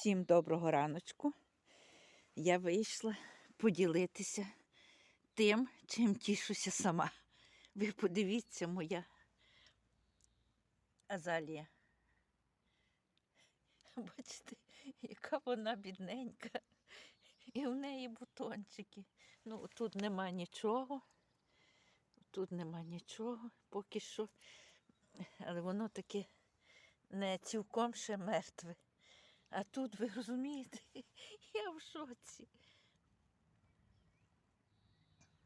Всім доброго раночку. Я вийшла поділитися тим, чим тішуся сама. Ви подивіться, моя азалія. Бачите, яка вона бідненька. І в неї бутончики. Ну, тут нема нічого. Тут нема нічого, поки що. Але воно таке не цілком ще мертве. А тут, ви розумієте, я в шоці.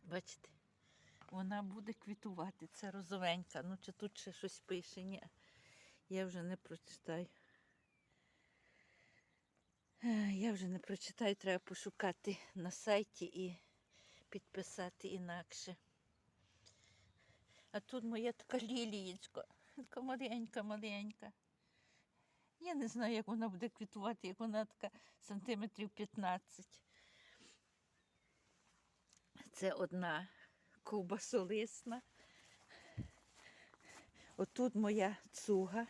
Бачите, вона буде квітувати. Це розовенька. Ну, чи тут ще щось пише? Ні. Я вже не прочитаю. Я вже не прочитаю, треба пошукати на сайті і підписати інакше. А тут моя така лілієчка, така маленька, маленька. Я не знаю, як вона буде квітувати, як вона така сантиметрів 15. Це одна ковбасолисна. Отут моя цуга,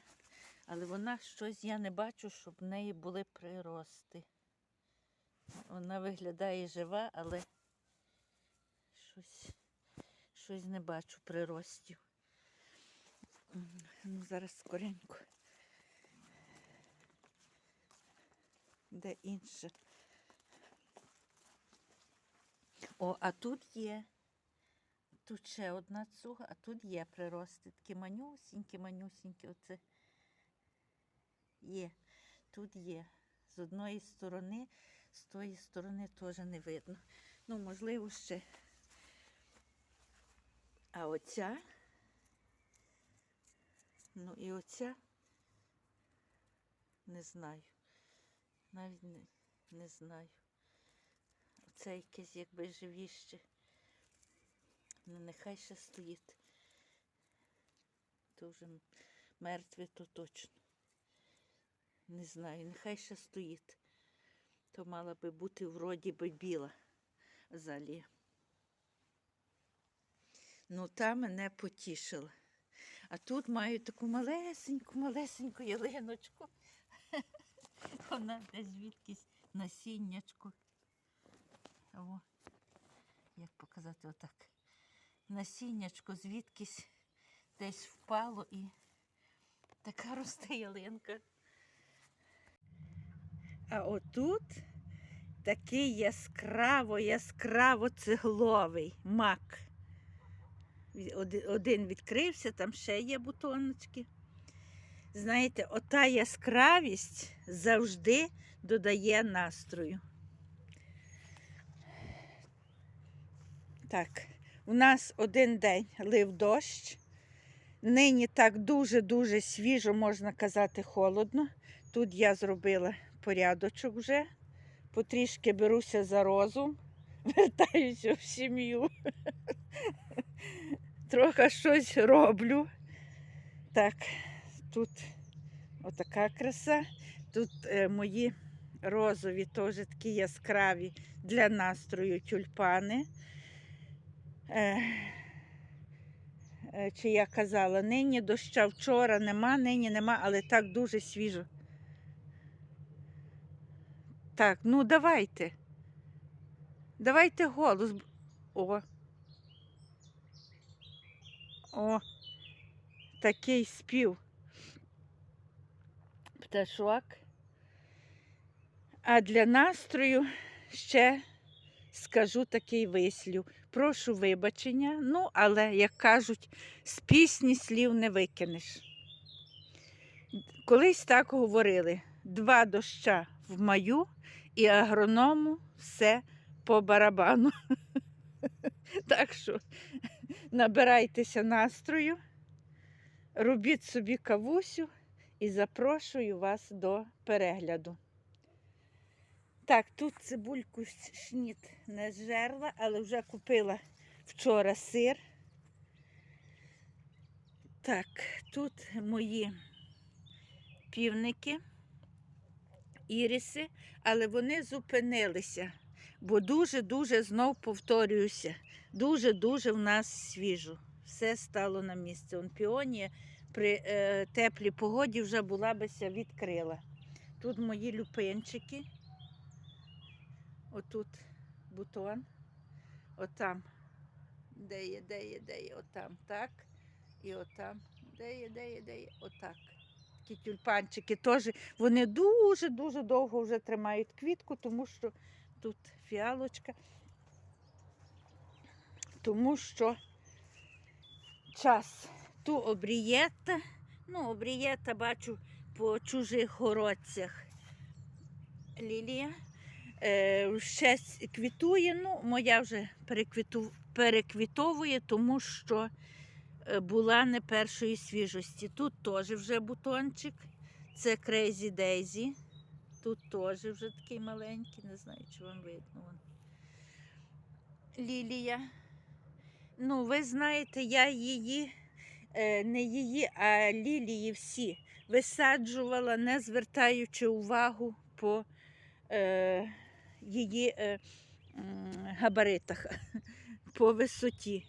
але вона щось я не бачу, щоб в неї були прирости. Вона виглядає жива, але щось, щось не бачу приростів. Ну, зараз скоренько. Де інше? О, а тут є. Тут ще одна цуга, а тут є прирости. Такі манюсінькі, манюсінькі. Оце є. Тут є. З одної сторони, з тої сторони теж не видно. Ну, можливо, ще. А оця. Ну і оця. Не знаю. Навіть не, не знаю. Оце якесь якби живіще. Ну, нехай ще стоїть. То вже мертве, то точно. Не знаю, нехай ще стоїть. То мала би бути вроді би біла залі. Ну, та мене потішила. А тут маю таку малесеньку, малесеньку ялиночку. Вона десь звідкись насіннячку. О, як показати отак. Насіннячко звідкись десь впало і така росте ялинка. А отут такий яскраво, яскраво цегловий мак. Один відкрився, там ще є бутоночки. Знаєте, ота яскравість завжди додає настрою. Так, у нас один день лив дощ. Нині так дуже-дуже свіжо, можна казати, холодно. Тут я зробила порядочок вже. Потрішки беруся за розум, вертаюся в сім'ю. Трохи щось роблю. Так, тут отака краса. Тут е, мої розові, теж такі яскраві для настрою тюльпани. Е, е, чи я казала, нині доща вчора нема, нині нема, але так дуже свіжо. Так, ну давайте. Давайте голос. О. О. Такий спів. Пташок. А для настрою ще скажу такий вислів. Прошу вибачення, ну, але, як кажуть, з пісні слів не викинеш. Колись так говорили: два доща в маю і агроному все по барабану. Так що набирайтеся настрою, робіть собі кавусю і запрошую вас до перегляду. Так, тут цибульку шніт не зжерла, але вже купила вчора сир. Так, тут мої півники, іріси, але вони зупинилися, бо дуже-дуже знов повторююся, дуже-дуже в нас свіжо. Все стало на місце. Он піонія при е, теплій погоді вже була бися відкрила. Тут мої люпинчики. Отут бутон. Отам. Де є, де є, де є, отам, так. І отам. Де є, де є, де є, отак. Такі тюльпанчики теж. Вони дуже-дуже довго вже тримають квітку, тому що тут фіалочка. Тому що час. Ту обрієта. Ну, обрієта бачу по чужих городцях. Лілія. Е, ще квітує, ну, моя вже переквіту, переквітовує, тому що е, була не першої свіжості. Тут теж вже бутончик. Це Crazy Daisy. Тут теж вже такий маленький, не знаю, чи вам видно. Лілія. Ну, ви знаєте, я її, не її, а лілії всі висаджувала, не звертаючи увагу по е, її е, габаритах, по висоті.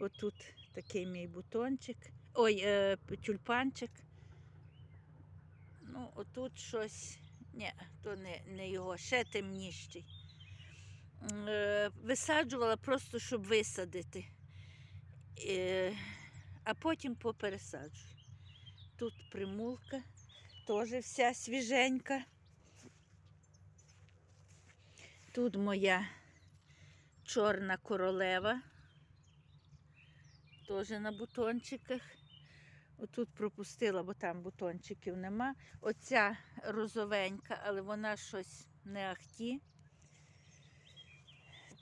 Отут такий мій бутончик. Ой, е, тюльпанчик. Ну, отут щось. Ні, то не, не його, ще темніший. Е, висаджувала просто, щоб висадити. Е, а потім попересаджую. Тут примулка, теж вся свіженька. Тут моя чорна королева, теж на бутончиках. Отут пропустила, бо там бутончиків нема. Оця розовенька, але вона щось не ахті.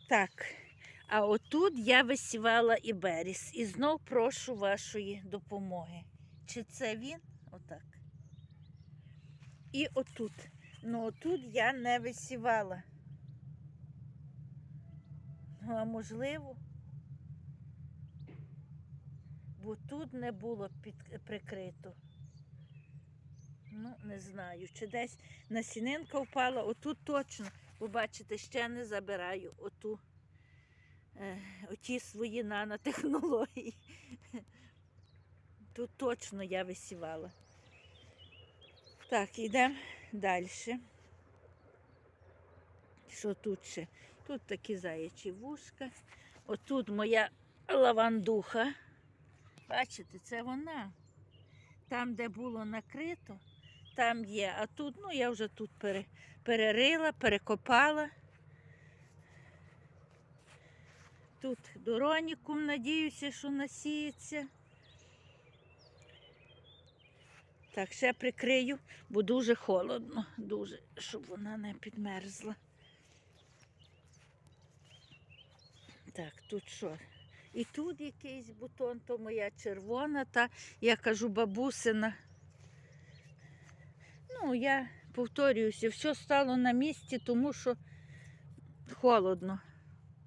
Так, а отут я висівала і беріс. І знов прошу вашої допомоги. Чи це він? Отак. І отут. Ну отут я не висівала. Ну, а можливо, бо тут не було під... прикрито. Ну, не знаю, чи десь насінинка впала, отут точно, бо бачите, ще не забираю оту, оті свої нанотехнології. Тут точно я висівала. Так, йдемо далі. Що тут ще? Тут такі заячі вушка. Отут моя лавандуха. Бачите, це вона. Там, де було накрито, там є. А тут, ну, я вже тут пере, перерила, перекопала. Тут доронікум, надіюся, що насіється. Так, ще прикрию, бо дуже холодно, дуже, щоб вона не підмерзла. Так, тут що? І тут якийсь бутон, то моя червона, та я кажу бабусина. Ну, я повторююся, все стало на місці, тому що холодно,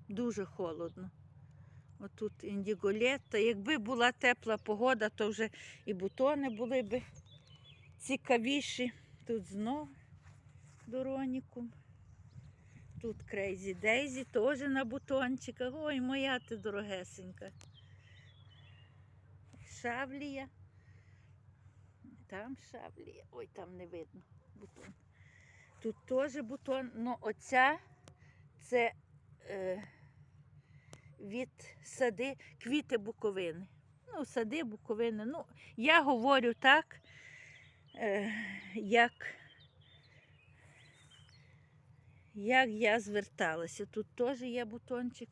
дуже холодно. Отут індіголета. Якби була тепла погода, то вже і бутони були б цікавіші. Тут знов доронікум. Тут Крейзі Дейзі теж на бутончиках. Ой, моя ти дорогесенька. Шавлія. Там шавлія. Ой, там не видно бутон. Тут теж бутон. Ну, оця це е, від сади квіти буковини. Ну, сади буковини. Ну, я говорю так, е, як як я зверталася. Тут теж є бутончик.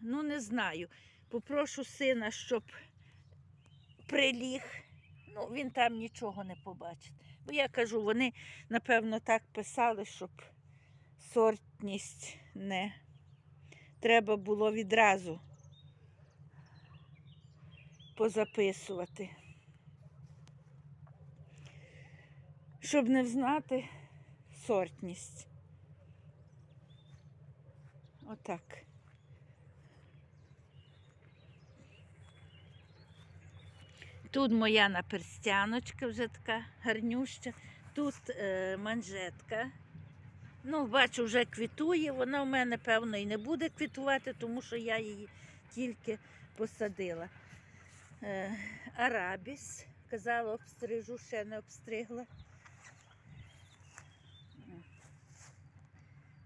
Ну, не знаю. Попрошу сина, щоб приліг. Ну, він там нічого не побачить. Бо я кажу, вони, напевно, так писали, щоб сортність не треба було відразу позаписувати. Щоб не взнати сортність. Отак. Тут моя наперстяночка вже така гарнюща. Тут е, манжетка. Ну, бачу, вже квітує. Вона в мене, певно, і не буде квітувати, тому що я її тільки посадила. Е, арабіс. Казала, обстрижу, ще не обстригла.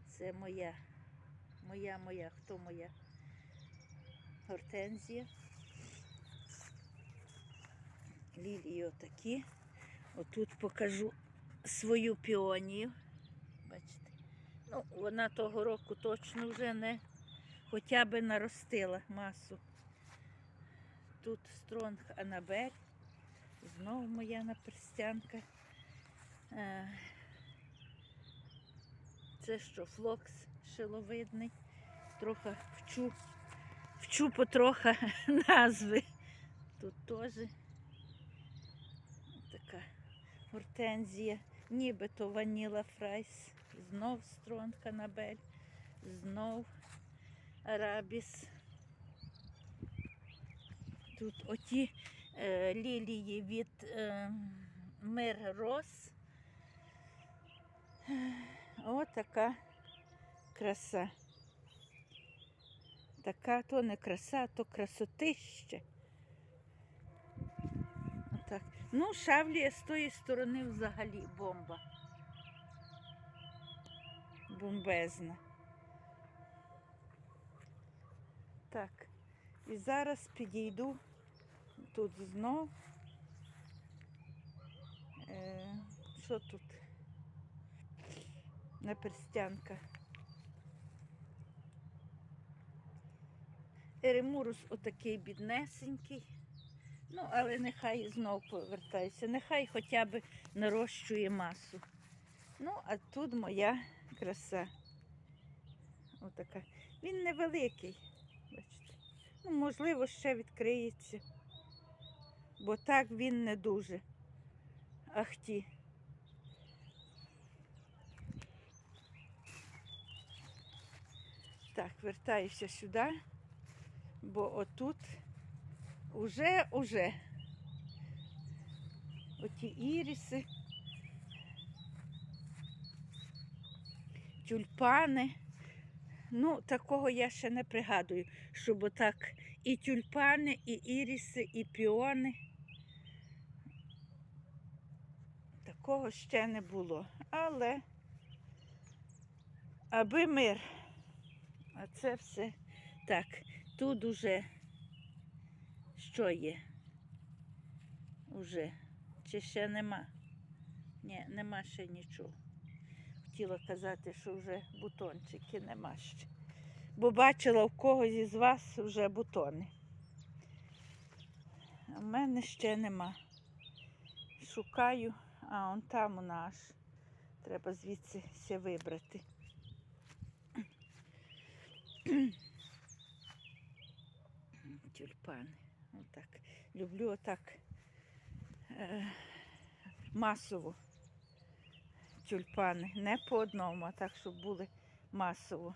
Це моя, моя, моя, хто моя? Гортензія. Лілії отакі. Отут покажу свою піонію. Бачите? Ну, вона того року точно вже не хоча б наростила масу. Тут стронг Анабель. Знову моя наперстянка. Е, Це що, флокс шиловидний. Трохи вчу, вчу потроха назви. Тут теж така гортензія, нібито ваніла фрайс, знов стронг Анабель, знов арабіс. Тут оті е, лілії від е, мир роз. О, така краса. Така то не краса, то красотище. Отак. Ну, шавлія з тої сторони взагалі бомба. Бомбезна. Так. І зараз підійду тут знов. Е, що тут? Наперстянка. Еремурус отакий біднесенький. Ну, але нехай знов повертаюся. Нехай хоча б нарощує масу. Ну, а тут моя краса. Отака. Він невеликий. Бачите. Ну, можливо, ще відкриється. Бо так він не дуже ахті. Так, вертаюся сюди, бо отут уже, уже оті іріси, тюльпани. Ну, такого я ще не пригадую, щоб отак і тюльпани, і іріси, і піони. Такого ще не було. Але аби мир. А це все так. Тут уже що є? Уже. Чи ще нема? Ні, нема ще нічого. Хотіла казати, що вже бутончики нема ще. Бо бачила в когось із вас вже бутони. А в мене ще нема. Шукаю, а он там у нас. Треба звідси все вибрати. Тюльпани. Отак. Люблю отак е, масово тюльпани. Не по одному, а так, щоб були масово.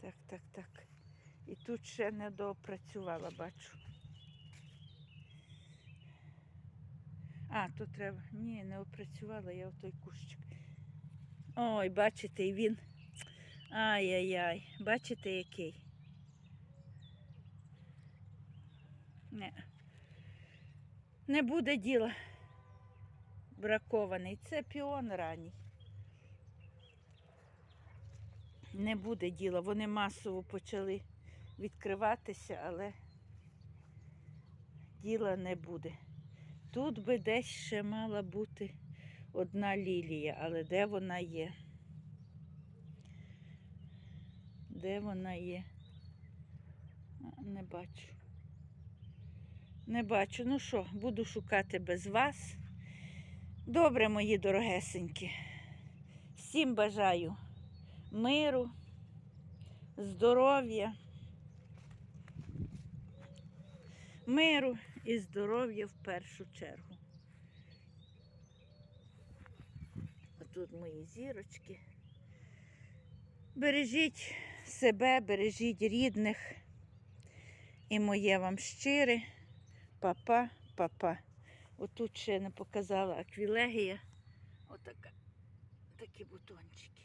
Так, так, так. І тут ще не доопрацювала, бачу. А, тут треба. Ні, не опрацювала я той кущик. Ой, бачите, і він. Ай-яй-яй, бачите який? Не. Не буде діла бракований. Це піон ранній. Не буде діла. Вони масово почали відкриватися, але діла не буде. Тут би десь ще мала бути одна лілія, але де вона є? Де вона є? Не бачу. Не бачу. Ну що, буду шукати без вас. Добре, мої дорогесенькі. Всім бажаю миру, здоров'я. Миру і здоров'я в першу чергу. Тут мої зірочки. Бережіть себе, бережіть рідних. І моє вам щире. Папа, папа. Отут ще не показала аквілегія. Отака. Такі бутончики.